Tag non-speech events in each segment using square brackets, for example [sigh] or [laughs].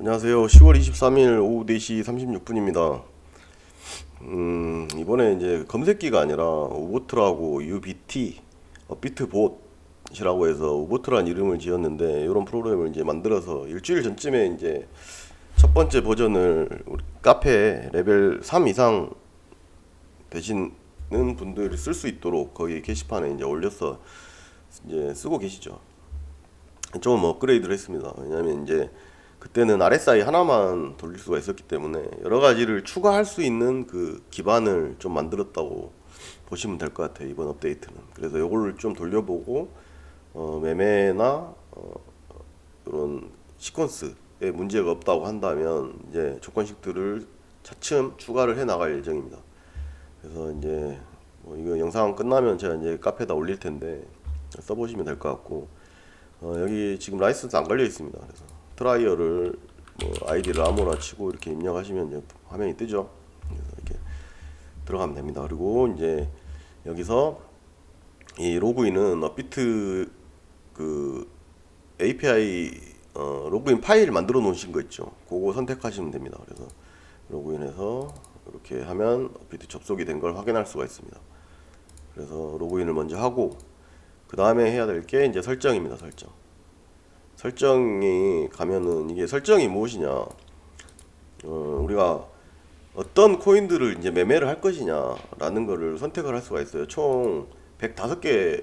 안녕하세요. 10월 23일 오후 4시 36분입니다. 음, 이번에 이제 검색기가 아니라 우보트라고 UBT, 어, 비트봇이라고 해서 우보트란 이름을 지었는데 이런 프로그램을 이제 만들어서 일주일 전쯤에 이제 첫 번째 버전을 우리 카페 레벨 3 이상 되시는 분들이 쓸 수 있도록 거기 게시판에 이제 올려서 이제 쓰고 계시죠. 좀 업그레이드를 했습니다. 왜냐하면 이제 그때는 RSI 하나만 돌릴 수가 있었기 때문에 여러 가지를 추가할 수 있는 그 기반을 좀 만들었다고 보시면 될 것 같아요. 이번 업데이트는. 그래서 이거를 좀 돌려보고 어, 매매나 어, 이런 시퀀스에 문제가 없다고 한다면 이제 조건식들을 차츰 추가를 해 나갈 예정입니다. 그래서 이제 뭐 이거 영상 끝나면 제가 이제 카페에다 올릴 텐데 써보시면 될 것 같고 어, 여기 지금 라이선스 안 걸려 있습니다. 그래서 트라이어를 뭐 아이디를 아무나 치고 이렇게 입력하시면 이제 화면이 뜨죠. 그래서 이렇게 들어가면 됩니다. 그리고 이제 여기서 이 로그인은 업비트 그 API 어, 로그인 파일 만들어 놓으신 거 있죠. 그거 선택하시면 됩니다. 그래서 로그인해서 이렇게 하면 업비트 접속이 된 걸 확인할 수가 있습니다. 그래서 로그인을 먼저 하고 그 다음에 해야 될 게 이제 설정입니다. 설정. 설정이 가면은 이게 설정이 무엇이냐? 어, 우리가 어떤 코인들을 이제 매매를 할 것이냐라는 거를 선택을 할 수가 있어요. 총 105개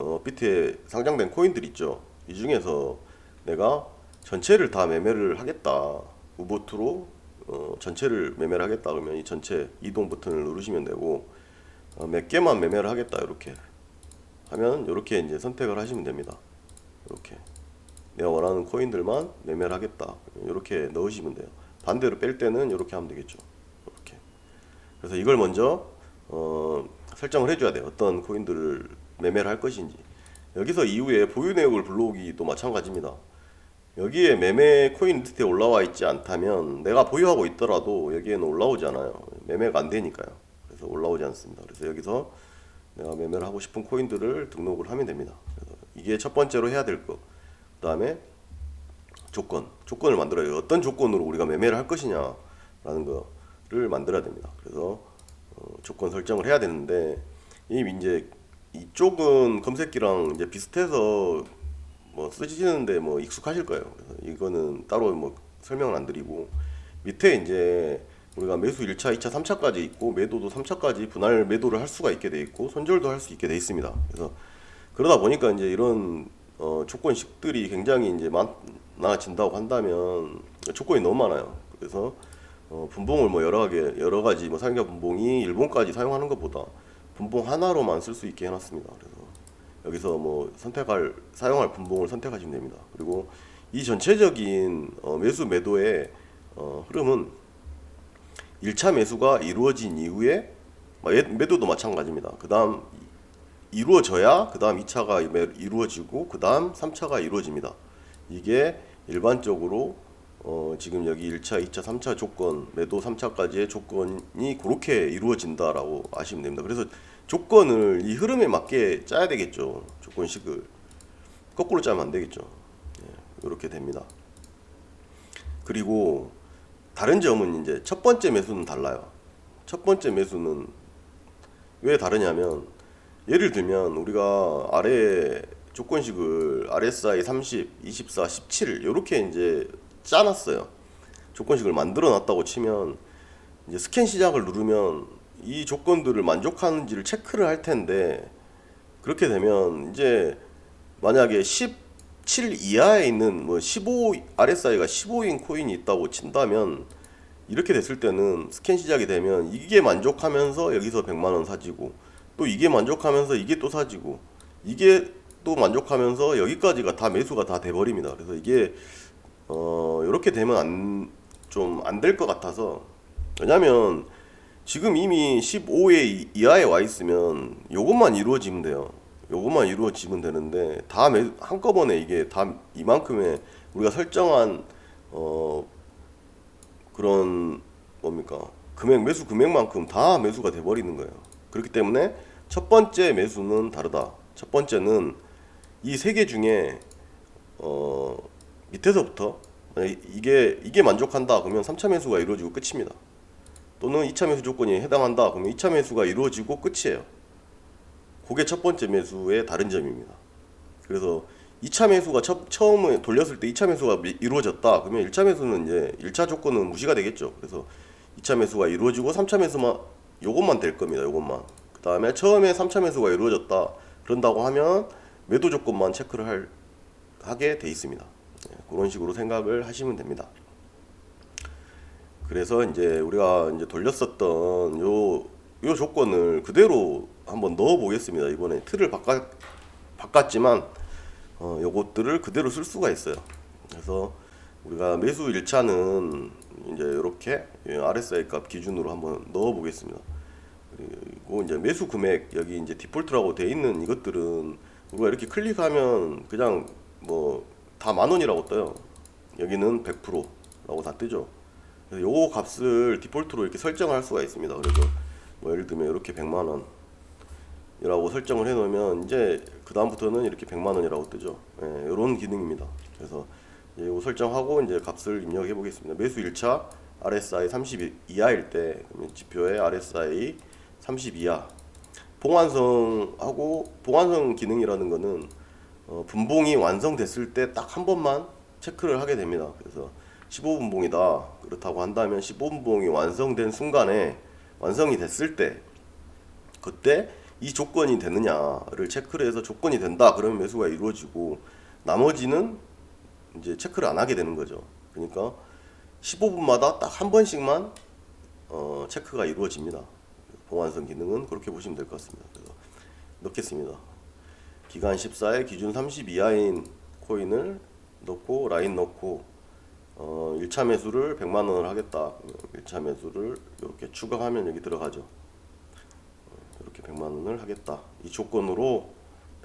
어, 비트에 상장된 코인들 있죠. 이 중에서 내가 전체를 다 매매를 하겠다. 우보트로 어, 전체를 매매를 하겠다 그러면 이 전체 이동 버튼을 누르시면 되고 어, 몇 개만 매매를 하겠다 이렇게 하면 이렇게 이제 선택을 하시면 됩니다. 이렇게 내가 원하는 코인들만 매매를 하겠다 이렇게 넣으시면 돼요. 반대로 뺄 때는 이렇게 하면 되겠죠. 이렇게. 그래서 이걸 먼저 어, 설정을 해줘야 돼요. 어떤 코인들을 매매를 할 것인지. 여기서 이후에 보유 내역을 불러오기도 마찬가지입니다. 여기에 매매 코인 리스트에 올라와 있지 않다면 내가 보유하고 있더라도 여기에는 올라오지 않아요. 매매가 안 되니까요. 그래서 올라오지 않습니다. 그래서 여기서 내가 매매를 하고 싶은 코인들을 등록을 하면 됩니다. 그래서 이게 첫 번째로 해야 될 거. 그 다음에 조건. 조건을 만들어요. 어떤 조건으로 우리가 매매를 할 것이냐라는 거를 만들어야 됩니다. 그래서 어, 조건 설정을 해야 되는데 이 이제 이쪽은 검색기랑 이제 비슷해서 뭐 쓰시는데 뭐 익숙하실 거예요. 그래서 이거는 따로 뭐 설명을 안 드리고 밑에 이제 우리가 매수 1차, 2차, 3차까지 있고 매도도 3차까지 분할 매도를 할 수가 있게 돼 있고 손절도 할 수 있게 돼 있습니다. 그래서 그러다 보니까 이제 이런 어, 조건식들이 굉장히 이제 많아진다고 한다면 조건이 너무 많아요. 그래서 어, 분봉을 뭐 여러 개 여러 가지 뭐 사용자 분봉이 일본까지 사용하는 것보다 분봉 하나로만 쓸 수 있게 해놨습니다. 그래서 여기서 뭐 선택할 사용할 분봉을 선택하시면 됩니다. 그리고 이 전체적인 어, 매수 매도의 어, 흐름은 1차 매수가 이루어진 이후에 뭐 매- 매도도 마찬가지입니다. 그 다음 이루어져야 그 다음 2차가 이루어지고 그 다음 3차가 이루어집니다. 이게 일반적으로 어, 지금 여기 1차, 2차, 3차 조건, 매도 3차까지의 조건이 그렇게 이루어진다라고 아시면 됩니다. 그래서 조건을 이 흐름에 맞게 짜야 되겠죠. 조건식을. 거꾸로 짜면 안 되겠죠. 예, 이렇게 됩니다. 그리고 다른 점은 이제 첫 번째 매수는 달라요. 첫 번째 매수는 왜 다르냐면 예를 들면 우리가 아래 조건식을 RSI 30, 24, 17 이렇게 이제 짜놨어요. 조건식을 만들어 놨다고 치면 이제 스캔 시작을 누르면 이 조건들을 만족하는지를 체크를 할 텐데 그렇게 되면 이제 만약에 17 이하에 있는 뭐 15 RSI가 15인 코인이 있다고 친다면 이렇게 됐을 때는 스캔 시작이 되면 이게 만족하면서 여기서 100만 원 사지고 또 이게 만족하면서 이게 또 사지고 이게 또 만족하면서 여기까지가 다 매수가 다 돼버립니다. 그래서 이게 어 이렇게 되면 안 좀 안 될 것 같아서 왜냐면 지금 이미 15회 이하에 와 있으면 요것만 이루어지면 돼요. 요것만 이루어지면 되는데 다 매, 한꺼번에 이게 다 이만큼의 우리가 설정한 어 그런 뭡니까 금액 매수 금액만큼 다 매수가 돼 버리는 거예요. 그렇기 때문에 첫 번째 매수는 다르다. 첫 번째는 이 세 개 중에 어 밑에서부터 이게 이게 만족한다 그러면 3차 매수가 이루어지고 끝입니다. 또는 2차 매수 조건이 해당한다 그러면 2차 매수가 이루어지고 끝이에요. 그게 첫 번째 매수의 다른 점입니다. 그래서 2차 매수가 첫, 처음에 돌렸을 때 2차 매수가 미- 이루어졌다 그러면 1차 매수는 이제 1차 조건은 무시가 되겠죠. 그래서 2차 매수가 이루어지고 3차 매수만 요것만 될 겁니다. 요것만. 그 다음에 처음에 3차 매수가 이루어졌다 그런다고 하면 매도 조건만 체크를 할, 하게 돼 있습니다. 네, 그런 식으로 생각을 하시면 됩니다. 그래서 이제 우리가 이제 돌렸었던 요, 요 조건을 그대로 한번 넣어 보겠습니다. 이번에 틀을 바꿨, 바꿨지만, 어, 요것들을 그대로 쓸 수가 있어요. 그래서 우리가 매수 1차는 이제 이렇게 RSI 값 기준으로 한번 넣어 보겠습니다. 그리고 이제 매수 금액 여기 이제 디폴트라고 돼 있는 이것들은 우리가 이렇게 클릭하면 그냥 뭐 다 만 원이라고 떠요. 여기는 100%라고 다 뜨죠. 그래서 요 값을 디폴트로 이렇게 설정을 할 수가 있습니다. 그래서 뭐 예를 들면 이렇게 100만 원 이라고 설정을 해 놓으면 이제 그 다음부터는 이렇게 100만 원이라고 뜨죠. 예, 이런 기능입니다. 그래서 이제 이거 설정하고 이제 값을 입력해 보겠습니다. 매수 1차 RSI 30 이하일 때 그러면 지표에 RSI 30 이하 봉완성하고 봉완성 기능이라는 거는 어, 분봉이 완성됐을 때 딱 한 번만 체크를 하게 됩니다. 그래서 15분봉이다 그렇다고 한다면 15분봉이 완성된 순간에 완성이 됐을 때 그때 이 조건이 되느냐를 체크를 해서 조건이 된다 그러면 매수가 이루어지고 나머지는 이제 체크를 안 하게 되는 거죠. 그러니까 15분마다 딱 한 번씩만 어, 체크가 이루어집니다. 보완성 기능은 그렇게 보시면 될 것 같습니다. 그래서 넣겠습니다. 기간 14에 기준 30 이하인 코인을 넣고 라인 넣고 어, 1차 매수를 100만 원을 하겠다. 1차 매수를 이렇게 추가하면 여기 들어가죠. 어, 이렇게 100만 원을 하겠다. 이 조건으로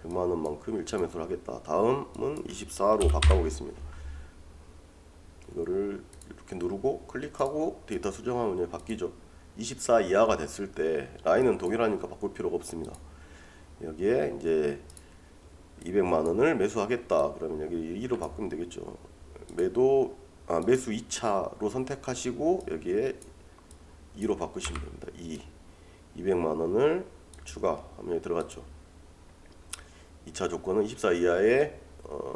100만 원만큼 1차 매수를 하겠다. 다음은 24로 바꿔보겠습니다. 이거를 이렇게 누르고 클릭하고 데이터 수정하면 바뀌죠. 24 이하가 됐을 때 라인은 동일하니까 바꿀 필요가 없습니다. 여기에 이제 200만 원을 매수하겠다. 그러면 여기 2로 바꾸면 되겠죠. 매도 아, 매수 2차로 선택하시고 여기에 2로 바꾸시면 됩니다. 2 200만 원을 추가하면 여기 들어갔죠. 2차 조건은 24 이하에 어,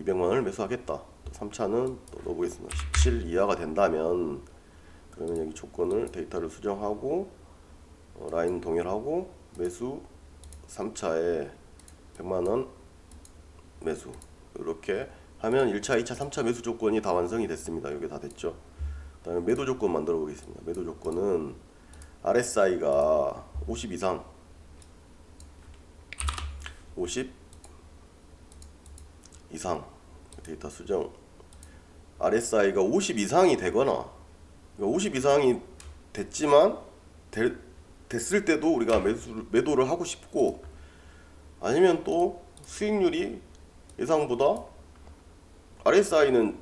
200만 원을 매수하겠다. 또 3차는 또 넣어보겠습니다. 17 이하가 된다면 그러면 여기 조건을 데이터를 수정하고 어, 라인 동일하고 매수 3차에 100만 원 매수 이렇게 하면 1차, 2차, 3차 매수 조건이 다 완성이 됐습니다. 이게 다 됐죠. 그 다음에 매도 조건 만들어 보겠습니다. 매도 조건은 RSI가 50 이상 50 이상 데이터 수정 RSI가 50 이상이 되거나 50 이상이 됐지만 될- 됐을 때도 우리가 매수 매도를 하고 싶고 아니면 또 수익률이 예상보다 RSI는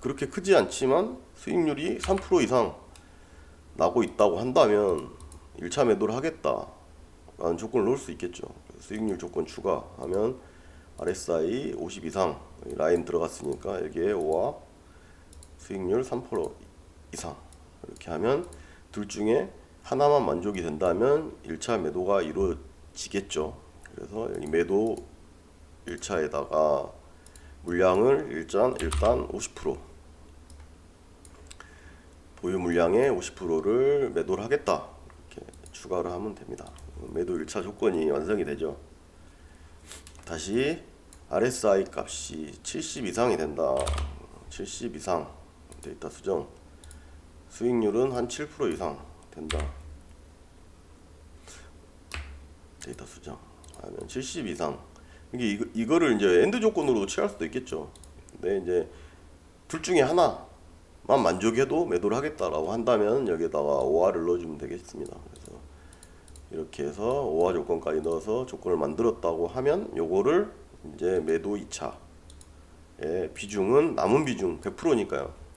그렇게 크지 않지만 수익률이 3% 이상 나고 있다고 한다면 1차 매도를 하겠다 라는 조건을 넣을 수 있겠죠. 수익률 조건 추가하면 RSI 50 이상 라인 들어갔으니까 여기에 5와 수익률 3% 이상 이렇게 하면 둘 중에 하나만 만족이 된다면 1차 매도가 이루어지겠죠. 그래서 매도 1차에다가 물량을 일단 일단 50% 보유 물량의 50%를 매도를 하겠다 이렇게 추가를 하면 됩니다. 매도 1차 조건이 완성이 되죠. 다시 RSI 값이 70 이상이 된다. 70 이상 데이터 수정 수익률은 한 7% 이상 된다. 데이터 수정 하면 70 이상 이게 이거, 이거를 이제 엔드 조건으로 취할 수도 있겠죠. 근데 이제 둘 중에 하나만 만족해도 매도를 하겠다라고 한다면 여기에다가 5화를 넣어주면 되겠습니다. 그래서 이렇게 해서 5화 조건까지 넣어서 조건을 만들었다고 하면 요거를 이제 매도 2차의 비중은 남은 비중 100%니까요.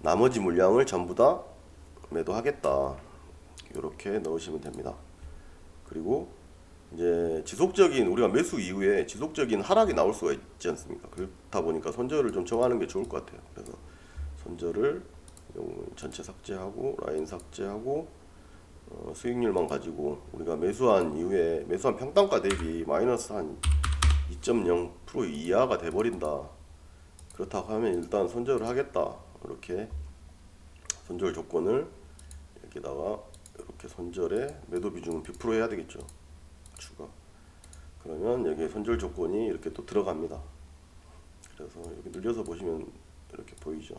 나머지 물량을 전부 다 매도하겠다. 이렇게 넣으시면 됩니다. 그리고 이제 지속적인 우리가 매수 이후에 지속적인 하락이 나올 수가 있지 않습니까? 그렇다 보니까 손절을 좀 정하는 게 좋을 것 같아요. 그래서 손절을 요 전체 삭제하고 라인 삭제하고 어, 수익률만 가지고 우리가 매수한 이후에 매수한 평단가 대비 마이너스 한 2.0% 이하가 돼버린다. 그렇다고 하면 일단 손절을 하겠다. 이렇게 손절 조건을 여기다가 이렇게 손절에 매도 비중은 100% 해야 되겠죠. 추가. 그러면 여기에 손절 조건이 이렇게 또 들어갑니다. 그래서 여기 늘려서 보시면 이렇게 보이죠.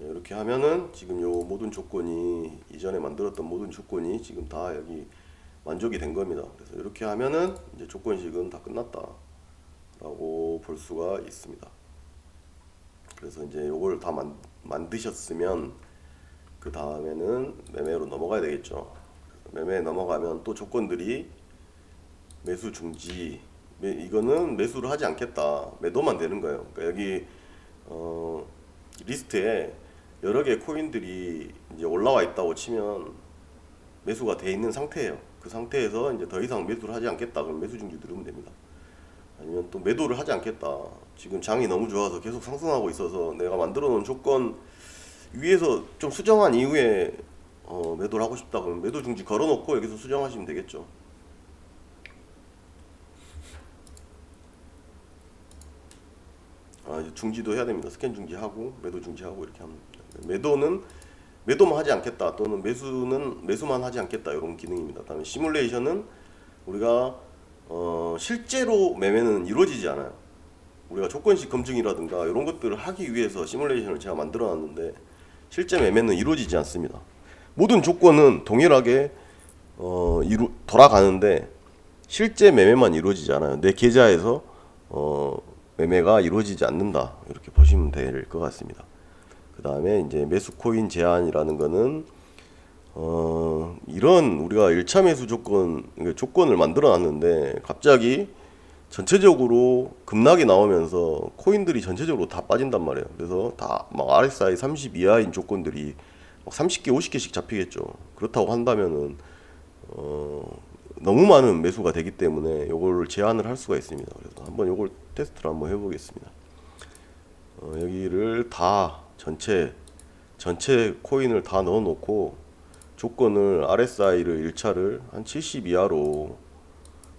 예, 이렇게 하면은 지금 요 모든 조건이 이전에 만들었던 모든 조건이 지금 다 여기 만족이 된 겁니다. 그래서 이렇게 하면은 이제 조건식은 다 끝났다 라고 볼 수가 있습니다. 그래서 이제 요걸 다 만, 만드셨으면 그 다음에는 매매로 넘어가야 되겠죠. 매매에 넘어가면 또 조건들이 매수 중지 매, 이거는 매수를 하지 않겠다 매도만 되는 거예요. 그러니까 여기 어, 리스트에 여러 개의 코인들이 이제 올라와 있다고 치면 매수가 돼 있는 상태예요. 그 상태에서 이제 더 이상 매수를 하지 않겠다 그럼 매수 중지 누르면 됩니다. 아니면 또 매도를 하지 않겠다. 지금 장이 너무 좋아서 계속 상승하고 있어서 내가 만들어 놓은 조건 위에서 좀 수정한 이후에 어, 매도를 하고 싶다 그러면 매도 중지 걸어 놓고 여기서 수정하시면 되겠죠. 아, 이제 중지도 해야 됩니다. 스캔 중지하고 매도 중지하고 이렇게 됩니다. 매도는 매도만 하지 않겠다 또는 매수는 매수만 하지 않겠다 이런 기능입니다. 다음에 시뮬레이션은 우리가 어, 실제로 매매는 이루어지지 않아요. 우리가 조건식 검증이라든가 이런 것들을 하기 위해서 시뮬레이션을 제가 만들어 놨는데 실제 매매는 이루어지지 않습니다. 모든 조건은 동일하게 어, 이루, 돌아가는데 실제 매매만 이루어지지 않아요. 내 계좌에서 어, 매매가 이루어지지 않는다. 이렇게 보시면 될 것 같습니다. 그 다음에 이제 매수 코인 제한이라는 거는 어, 이런 우리가 1차 매수 조건, 그러니까 조건을 만들어 놨는데 갑자기 전체적으로 급락이 나오면서 코인들이 전체적으로 다 빠진단 말이에요. 그래서 다 막 RSI 30 이하인 조건들이 막 30개, 50개씩 잡히겠죠. 그렇다고 한다면은 어, 너무 많은 매수가 되기 때문에 요걸 제한을 할 수가 있습니다. 그래서 한번 요걸 테스트를 한번 해보겠습니다. 어, 여기를 다 전체 전체 코인을 다 넣어놓고 조건을 RSI를 1차를 한 70 이하로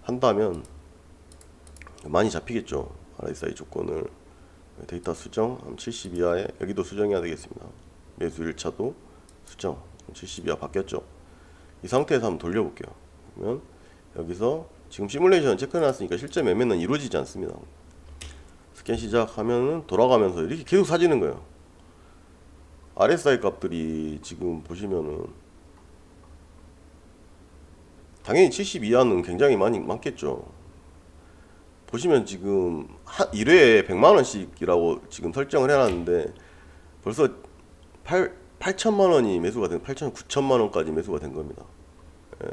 한다면 많이 잡히겠죠. RSI 조건을 데이터 수정 한70 이하에 여기도 수정해야 되겠습니다. 매수 1차도 수정 70 이하 바뀌었죠. 이 상태에서 한번 돌려볼게요. 그러면 여기서 지금 시뮬레이션 체크해놨으니까 실제 매매는 이루어지지 않습니다. 스캔 시작하면은 돌아가면서 이렇게 계속 사지는 거예요. RSI 값들이 지금 보시면은 당연히 70 이하는 굉장히 많이 많겠죠. 보시면 지금 한 1회에 100만 원씩이라고 지금 설정을 해놨는데 벌써 8 8천만 원이 매수가 된 8천 9천만 원까지 매수가 된 겁니다. 예.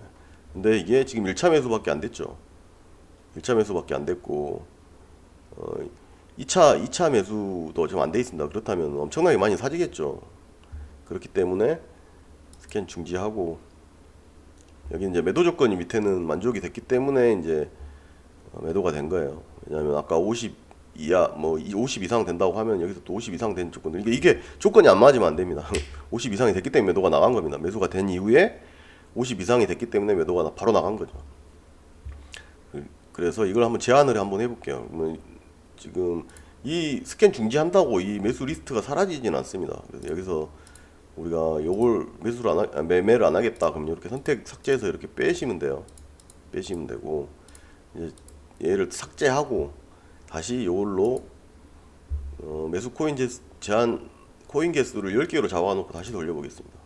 근데 이게 지금 1차 매수밖에 안 됐죠. 1차 매수밖에 안 됐고 어, 2차 2차 매수도 지금 안 돼 있습니다. 그렇다면 엄청나게 많이 사지겠죠. 그렇기 때문에 스캔 중지하고 여기 이제 매도 조건이 밑에는 만족이 됐기 때문에 이제 어, 매도가 된 거예요. 왜냐하면 아까 50 이하 뭐 50 이상 된다고 하면 여기서 또 50 이상 된 조건들 이게 이게 조건이 안 맞으면 안 됩니다. [laughs] 50 이상이 됐기 때문에 매도가 나간 겁니다. 매수가 된 이후에 50 이상이 됐기 때문에 매도가 나- 바로 나간 거죠. 그- 그래서 이걸 한번 제안을 한번 해볼게요. 지금 이 스캔 중지한다고 이 매수 리스트가 사라지진 않습니다. 그래서 여기서 우리가 요걸 매수를 안 하, 아, 매매를 안 하겠다 그럼 이렇게 선택 삭제해서 이렇게 빼시면 돼요. 빼시면 되고 이제 얘를 삭제하고 다시 요걸로 어, 매수 코인 제, 제한 코인 개수를 10개로 잡아놓고 다시 돌려보겠습니다.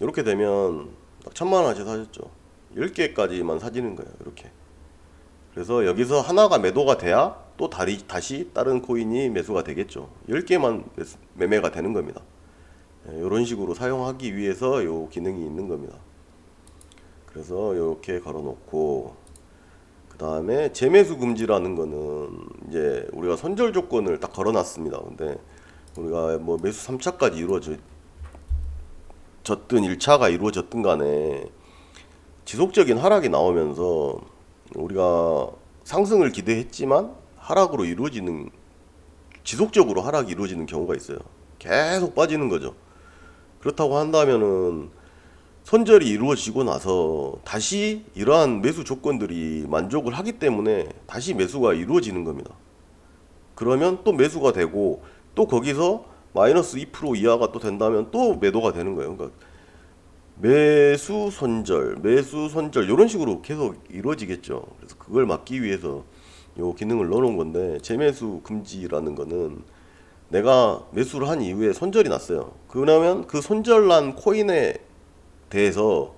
이렇게 되면 딱 천만 원어치 사셨죠. 10개까지만 사지는 거예요. 이렇게. 그래서 여기서 하나가 매도가 돼야 또 다리, 다시 다른 코인이 매수가 되겠죠. 10개만 매수, 매매가 되는 겁니다. 이런 식으로 사용하기 위해서 요 기능이 있는 겁니다. 그래서 이렇게 걸어놓고 그 다음에 재매수 금지라는 거는 이제 우리가 선절 조건을 딱 걸어놨습니다. 근데 우리가 뭐 매수 3차까지 이루어져 이루어졌든 1차가 이루어졌든 간에 지속적인 하락이 나오면서 우리가 상승을 기대했지만 하락으로 이루어지는 지속적으로 하락이 이루어지는 경우가 있어요. 계속 빠지는 거죠. 그렇다고 한다면은 손절이 이루어지고 나서 다시 이러한 매수 조건들이 만족을 하기 때문에 다시 매수가 이루어지는 겁니다. 그러면 또 매수가 되고 또 거기서 마이너스 2% 이하가 또 된다면 또 매도가 되는 거예요. 그러니까 매수 손절, 매수 손절 이런 식으로 계속 이루어지겠죠. 그래서 그걸 막기 위해서 요 기능을 넣어놓은 건데 재매수 금지라는 거는 내가 매수를 한 이후에 손절이 났어요. 그러면 그 손절난 코인에 대해서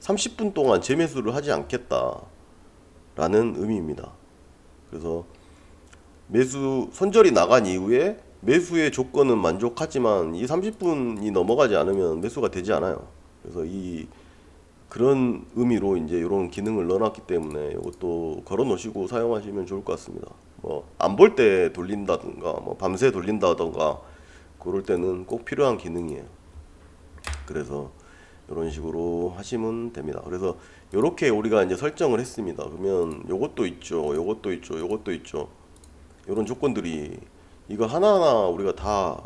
30분 동안 재매수를 하지 않겠다라는 의미입니다. 그래서 매수 손절이 나간 이후에 매수의 조건은 만족하지만 이 30분이 넘어가지 않으면 매수가 되지 않아요. 그래서 이 그런 의미로 이제 이런 기능을 넣어놨기 때문에 이것도 걸어 놓으시고 사용하시면 좋을 것 같습니다. 뭐 안 볼 때 돌린다든가 뭐 밤새 돌린다든가 그럴 때는 꼭 필요한 기능이에요. 그래서 이런 식으로 하시면 됩니다. 그래서 이렇게 우리가 이제 설정을 했습니다. 그러면 요것도 있죠. 요것도 있죠. 요것도 있죠. 이런 조건들이 이거 하나하나 우리가 다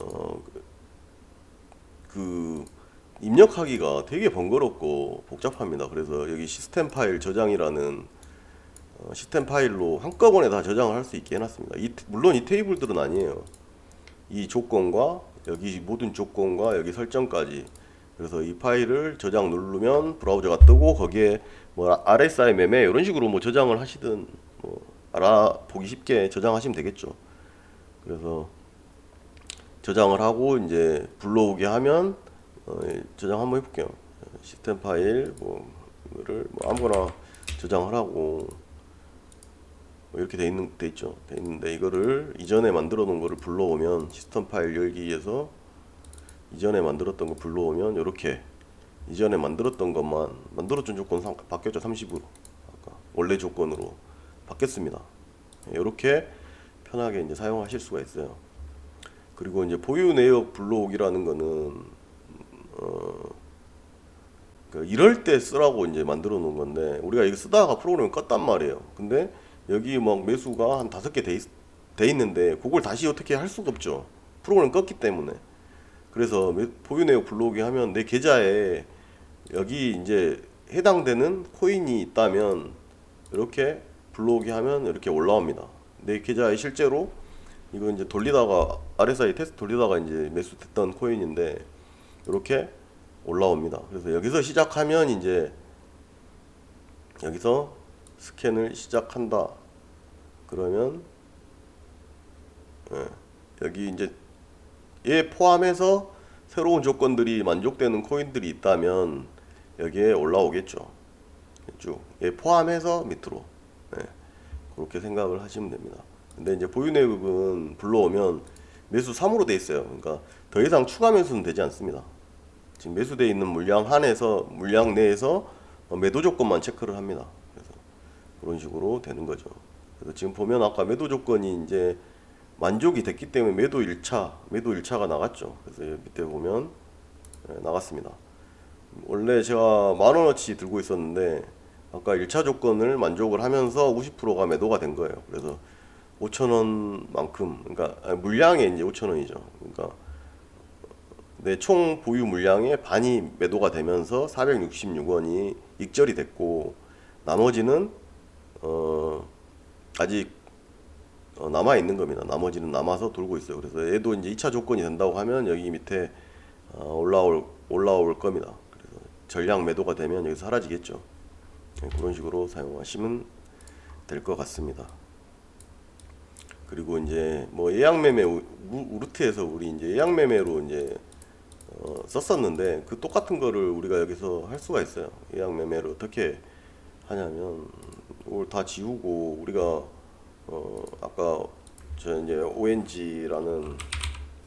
어, 그 입력하기가 되게 번거롭고 복잡합니다. 그래서 여기 시스템 파일 저장이라는 어, 시스템 파일로 한꺼번에 다 저장을 할 수 있게 해놨습니다. 이, 물론 이 테이블들은 아니에요. 이 조건과 여기 모든 조건과 여기 설정까지 그래서 이 파일을 저장 누르면 브라우저가 뜨고 거기에 뭐 RSI 매매 이런 식으로 뭐 저장을 하시든 뭐 알아보기 쉽게 저장하시면 되겠죠. 그래서 저장을 하고 이제 불러오게 하면 어, 예, 저장 한번 해볼게요. 시스템 파일 뭐 이거를 뭐 아무거나 저장을 하고 뭐 이렇게 돼 있는 돼 있죠. 돼 있는데 이거를 이전에 만들어 놓은 거를 불러오면 시스템 파일 열기에서 이전에 만들었던 거 불러오면 이렇게 이전에 만들었던 것만 만들었던 조건 상, 바뀌었죠 30으로 아까 원래 조건으로 바뀌었습니다. 이렇게 편하게 이제 사용하실 수가 있어요. 그리고 이제 보유 내역 불러오기라는 거는 어, 그 이럴 때 쓰라고 이제 만들어 놓은 건데 우리가 이거 쓰다가 프로그램을 껐단 말이에요. 근데 여기 막 매수가 한 다섯 개돼 돼 있는데 그걸 다시 어떻게 할 수가 없죠. 프로그램 껐기 때문에. 그래서 매- 보유 내역 불러오기 하면 내 계좌에 여기 이제 해당되는 코인이 있다면 이렇게 불러오기 하면 이렇게 올라옵니다. 내 계좌에 실제로 이거 이제 돌리다가 RSI 테스트 돌리다가 이제 매수됐던 코인인데 이렇게 올라옵니다. 그래서 여기서 시작하면 이제 여기서 스캔을 시작한다. 그러면 예, 여기 이제 얘 포함해서 새로운 조건들이 만족되는 코인들이 있다면 여기에 올라오겠죠. 쭉. 얘 포함해서 밑으로. 네. 그렇게 생각을 하시면 됩니다. 근데 이제 보유 내역은 불러오면 매수 3으로 돼 있어요. 그러니까 더 이상 추가 매수는 되지 않습니다. 지금 매수되어 있는 물량 한에서 물량 내에서 어, 매도 조건만 체크를 합니다. 그래서 그런 식으로 되는 거죠. 그래서 지금 보면 아까 매도 조건이 이제 만족이 됐기 때문에 매도 1차, 매도 1차가 나갔죠. 그래서 밑에 보면 예, 나갔습니다. 원래 제가 만 원어치 들고 있었는데 아까 1차 조건을 만족을 하면서 50%가 매도가 된 거예요. 그래서 5천 원만큼 그러니까 아니, 물량에 이제 5천 원이죠. 그러니까 내 총 보유 물량의 반이 매도가 되면서 466원이 익절이 됐고 나머지는 어 아직 어, 남아 있는 겁니다. 나머지는 남아서 돌고 있어요. 그래서 얘도 이제 2차 조건이 된다고 하면 여기 밑에 어, 올라올 올라올 겁니다. 그래서 전량 매도가 되면 여기서 사라지겠죠. 네, 그런 식으로 사용하시면 될 것 같습니다. 그리고 이제 뭐 예약 매매 우르트에서 우리 이제 예약 매매로 이제 어, 썼었는데 그 똑같은 거를 우리가 여기서 할 수가 있어요. 예약 매매를 어떻게 하냐면 이걸 다 지우고 우리가 어 아까 저 이제 ONG라는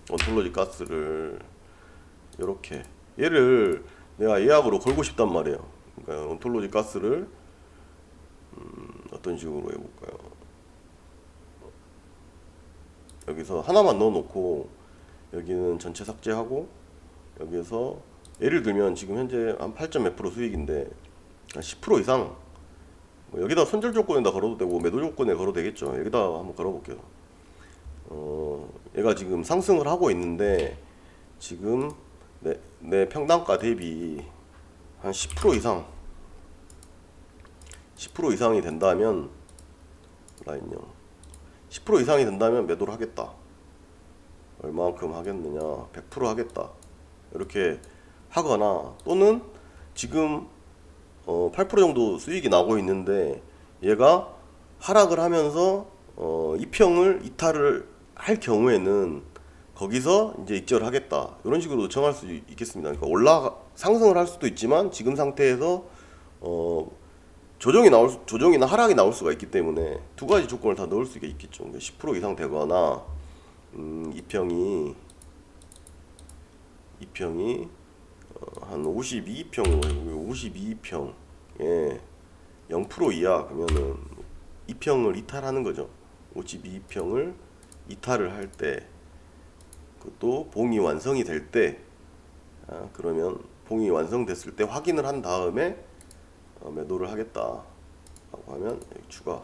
온톨로지 가스를 이렇게 얘를 내가 예약으로 걸고 싶단 말이에요. 그러니까 온톨로지 가스를 음, 어떤 식으로 해볼까요? 여기서 하나만 넣어놓고 여기는 전체 삭제하고 여기에서 예를 들면 지금 현재 한 8점 몇 프로 수익인데 한 10% 이상 뭐 여기다 손절 조건에다 걸어도 되고 매도 조건에 걸어도 되겠죠. 여기다 한번 걸어볼게요. 어, 얘가 지금 상승을 하고 있는데 지금 내, 내 평단가 대비 한 10% 이상 10% 이상이 된다면 라인요 10% 이상이 된다면 매도를 하겠다 얼마만큼 하겠느냐 100% 하겠다 이렇게 하거나 또는 지금 어, 8% 정도 수익이 나고 있는데 얘가 하락을 하면서 어, 이평을 이탈을 할 경우에는 거기서 이제 익절을 하겠다 이런 식으로 정할 수 있- 있겠습니다. 그러니까 올라 상승을 할 수도 있지만 지금 상태에서 어, 조정이 나올 수- 조정이나 하락이 나올 수가 있기 때문에 두 가지 조건을 다 넣을 수가 있겠죠. 그러니까 10% 이상 되거나 음, 이평이 이 평이 어, 한 52평으로 52평 예. 0% 이하 그러면은 2평을 이탈하는 거죠. 52평을 이탈을 할 때 그것도 봉이 완성이 될때 아, 그러면 봉이 완성됐을 때 확인을 한 다음에 어, 매도를 하겠다 라고 하면 여기 추가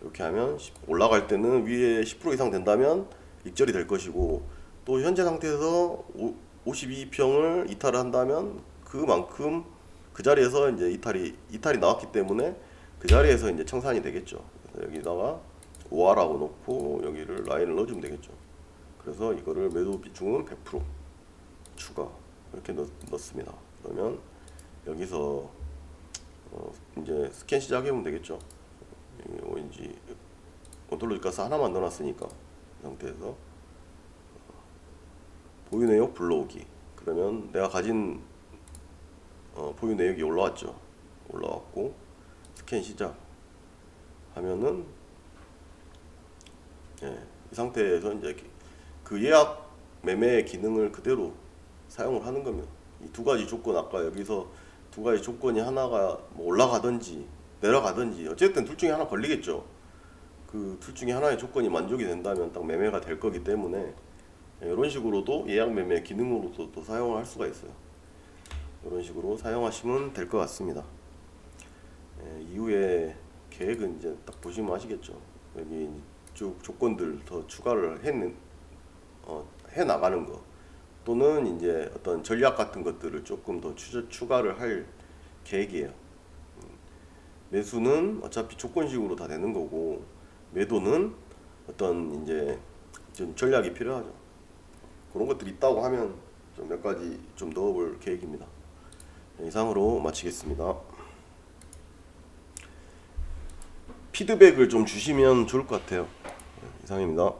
이렇게 하면 10 올라갈 때는 위에 10% 이상 된다면 익절이 될 것이고 또 현재 상태에서 52평을 이탈을 한다면 그만큼 그 자리에서 이제 이탈이 이탈이 나왔기 때문에 그 자리에서 이제 청산이 되겠죠. 여기다가 5화라고 놓고 여기를 라인을 넣어주면 되겠죠. 그래서 이거를 매도 비중은 100% 추가 이렇게 넣, 넣습니다. 그러면 여기서 어, 이제 스캔 시작해보면 되겠죠. 오인지 컨트롤 가스 하나만 넣어놨으니까 이 상태에서 보유 내역 불러오기. 그러면 내가 가진 어, 보유 내역이 올라왔죠. 올라왔고 스캔 시작 하면은 예, 이 상태에서 이제 그 예약 매매 기능을 그대로 사용을 하는 겁니다. 이 두 가지 조건 아까 여기서 두 가지 조건이 하나가 뭐 올라가든지 내려가든지 어쨌든 둘 중에 하나 걸리겠죠. 그 둘 중에 하나의 조건이 만족이 된다면 딱 매매가 될 거기 때문에 예, 이런 식으로도 예약 매매 기능으로도 또 사용을 할 수가 있어요. 이런 식으로 사용하시면 될 것 같습니다. 예, 이후에 계획은 이제 딱 보시면 아시겠죠. 여기 쭉 조건들 더 추가를 해, 어, 해 나가는 거 또는 이제 어떤 전략 같은 것들을 조금 더 추, 추가를 할 계획이에요. 음, 매수는 어차피 조건식으로 다 되는 거고 매도는 어떤 이제 좀 전략이 필요하죠. 그런 것들이 있다고 하면 좀 몇 가지 좀 넣어볼 계획입니다. 이상으로 마치겠습니다. 피드백을 좀 주시면 좋을 것 같아요. 이상입니다.